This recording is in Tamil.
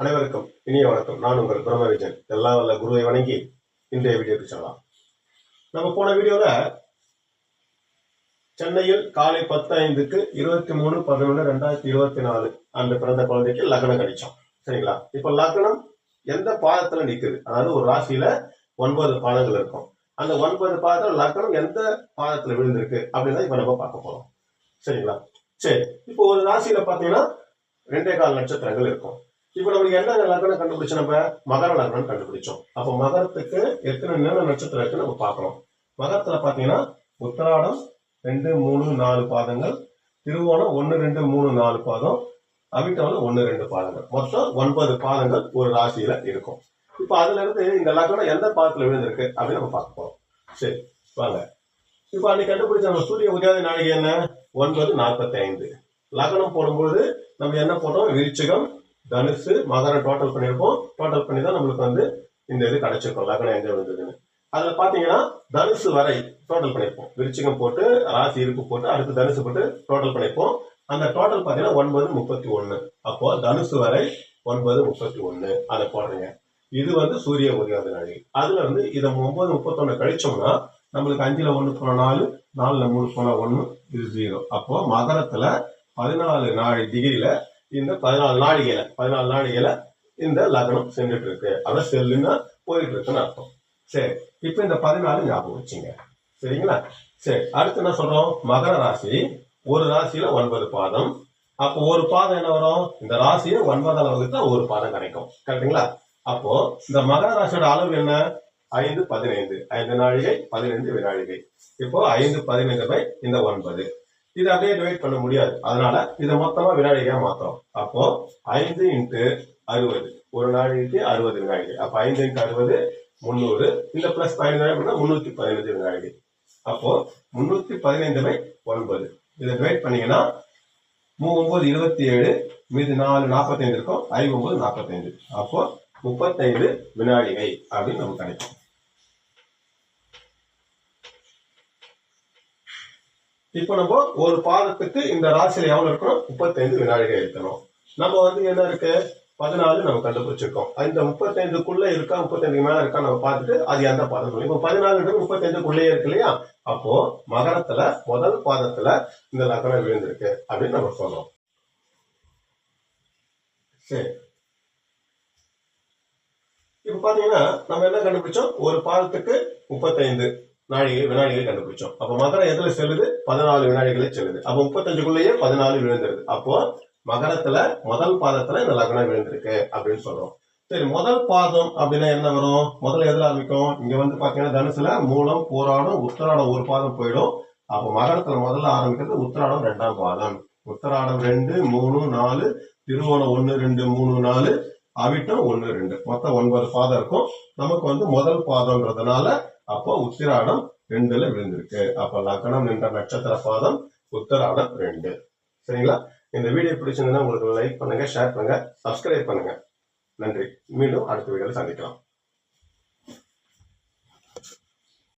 அனைவருக்கும் இனிய வணக்கம். நான் உங்கள் பிரம்ம விஜயன் எல்லாம் வல்ல குருவை வணங்கி இன்றைய வீடியோக்கு செல்லலாம். நம்ம போன வீடியோல சென்னையில் காலை பத்து ஐந்துக்கு இருபத்தி மூணு பதினொன்று ரெண்டாயிரத்தி இருபத்தி நாலு அந்த பிறந்த குழந்தைக்கு லக்னம் கணிச்சோம். சரிங்களா? இப்ப லக்னம் எந்த பாதத்துல நிக்குது? அதாவது ஒரு ராசியில ஒன்பது பாதங்கள் இருக்கும். அந்த ஒன்பது பாதத்துல லக்னம் எந்த பாதத்துல விழுந்திருக்கு அப்படின்னு இப்ப நம்ம பார்க்க போறோம். சரிங்களா? சரி. இப்போ ஒரு ராசியில பாத்தீங்கன்னா ரெண்டே கால் நட்சத்திரங்கள் இருக்கும். இப்போ நம்ம என்ன லக்னம் கண்டுபிடிச்சோம்? நம்ம மகர லக்னம் கண்டுபிடிச்சோம். அப்போ மகரத்துக்கு எத்தனை நில நட்சத்திரம் இருக்கு நம்ம பார்க்கணும். மகரத்துல பாத்தீங்கன்னா உத்தராடம் ரெண்டு மூணு நாலு பாதங்கள் திருவோணம் ஒன்று ரெண்டு மூணு நாலு பாதம் அவிட்டம்ல ஒன்னு ரெண்டு பாதங்கள். மொத்தம் ஒன்பது பாதங்கள் ஒரு ராசியில இருக்கும். இப்போ அதுல இருந்து இந்த லக்னம் எந்த பாதத்துல விழுந்திருக்கு அப்படின்னு நம்ம பார்க்க போறோம். சரி வாங்க. இப்போ அன்னைக்கு கண்டுபிடிச்ச நம்ம சூரிய உதயாதி நாளைக்கு என்ன? ஒன்பது நாற்பத்தி ஐந்து லக்னம் போடும்போது நம்ம என்ன போட்டோம்? விருச்சிகம் தனுசு மகரம் டோட்டல் பண்ணியிருப்போம் டோட்டல் பண்ணி தான் நம்மளுக்கு வந்து இந்த இது கிடைச்சிருக்கும். லக்னம் எங்கே விழுந்ததுன்னு. அதில் பார்த்தீங்கன்னா தனுசு வரை டோட்டல் பண்ணியிருப்போம். விருச்சிகம் போட்டு ராசி இருப்பு போட்டு அடுத்து தனுசு போட்டு டோட்டல் பண்ணியிருப்போம். அந்த டோட்டல் பார்த்தீங்கன்னா ஒன்பது முப்பத்தி ஒன்று அப்போ தனுசு வரை ஒன்பது முப்பத்தி ஒன்று அதை போடுறீங்க. இது வந்து சூரிய உதயாத நாளி. அதுல வந்து இதை ஒன்பது முப்பத்தொன்னு கழிச்சோம்னா நம்மளுக்கு அஞ்சுல ஒன்று போன நாலு நாலுல மூணு போன ஒன்று இது ஜீரோ அப்போ மகரத்துல பதினாலு நாள் டிகிரியில இந்த பதினாலு நாடிகையில பதினாலு நாடிகையில இந்த லக்னம் சென்றுட்டு இருக்கு அதை செல்லுன்னா போயிட்டு இருக்குன்னு அர்த்தம். சரி இப்ப இந்த பதினாலு ஞாபகம் வச்சுங்க. சரிங்களா? சரி அடுத்து என்ன சொல்றோம்? மகர ராசி ஒரு ராசியில ஒன்பது பாதம். அப்போ ஒரு பாதம் என்ன வரும்? இந்த ராசியை ஒன்பதாம் தான் ஒரு பாதம் கிடைக்கும். கரெக்டுங்களா அப்போ இந்த மகர ராசியோட அளவு என்ன? ஐந்து பதினைந்து. ஐந்து நாழிகை பதினைந்து வினாழிகை. இப்போ ஐந்து பதினைந்து பை இந்த ஒன்பது. இதை அப்படியே டிவைட் பண்ண முடியாது. அதனால இதை மொத்தமா வினாடிகையா மாத்தோம் அப்போ ஐந்து இன்ட்டு அறுபது. ஒரு நாளைக்கு அறுபது வினாடிகை அப்போ ஐந்து இன்ட்டு அறுபது முந்நூறு. இந்த பிளஸ் பதினஞ்சு முன்னூத்தி பதினஞ்சு வினாடிகை அப்போ முன்னூத்தி பதினைந்து பை ஒன்பது. இதை டிவைட் பண்ணீங்கன்னா மூ ஒன்பது இருபத்தி ஏழு மீது நாலு நாற்பத்தைந்து இருக்கும். ஐ ஒன்பது நாற்பத்தைந்து. அப்போ முப்பத்தைந்து வினாடிகை அப்படின்னு நமக்கு கிடைக்கும். இப்போ நம்ம ஒரு பாதத்துக்கு இந்த ராசியில எவ்வளவு இருக்கணும்? முப்பத்தைந்து வினாடிகள் இருக்கணும் நம்ம வந்து என்ன இருக்கு? பதினாலு நம்ம கண்டுபிடிச்சிருக்கோம். இந்த முப்பத்தைந்துக்குள்ள இருக்கா முப்பத்தைந்துக்கு மேல இருக்கா நம்ம பார்த்துட்டு அது எந்த பாதம் இப்போ பதினாலுன்றது முப்பத்தைந்துக்குள்ளேயே இருக்கு இல்லையா? அப்போ மகரத்துல முதல் பாதத்துல இந்த லக்னம் விழுந்திருக்கு அப்படின்னு நம்ம சொல்றோம் சரி. இப்ப பாத்தீங்கன்னா நம்ம என்ன கண்டுபிடிச்சோம்? ஒரு பாதத்துக்கு முப்பத்தைந்து. நாழிகை வினாடிகளை கண்டுபிடிச்சோம். அப்ப மகரம் எதுல செல்லுது? பதினாலு வினாடிகளே செல்லுது. அப்ப முப்பத்தஞ்சுக்குள்ளேயே பதினாலு விழுந்துருது. அப்போ மகரத்துல முதல் பாதத்துல இந்த லக்னம் விழுந்திருக்கு அப்படின்னு சொல்றோம். சரி முதல் பாதம் அப்படின்னா என்ன வரும்? முதல்ல எதுல ஆரம்பிக்கும்? இங்க வந்து பாத்தீங்கன்னா தனுசுல மூலம் போராடம் உத்தராடம் ஒரு பாதம் போயிடும். அப்ப மகரத்துல முதல்ல ஆரம்பிக்கிறது உத்தராடம் ரெண்டாம் பாதம். உத்தராடம் ரெண்டு மூணு நாலு திருவோணம் ஒன்னு ரெண்டு மூணு நாலு அவிட்டம் ஒன்று ரெண்டு. மொத்தம் ஒன்பது பாதம் இருக்கும். நமக்கு வந்து முதல் பாதம்ன்றதுனால அப்போ உத்திராடம் ரெண்டுல விழுந்திருக்கு. அப்ப லக்னம் என்ற நட்சத்திர பாதம் உத்திராடம் ரெண்டு. சரிங்களா? இந்த வீடியோ பிடிச்சிருந்தா உங்களுக்கு லைக் பண்ணுங்க ஷேர் பண்ணுங்க சப்ஸ்கிரைப் பண்ணுங்க. நன்றி. மீண்டும் அடுத்த வீடியோவில் சந்திக்கலாம்.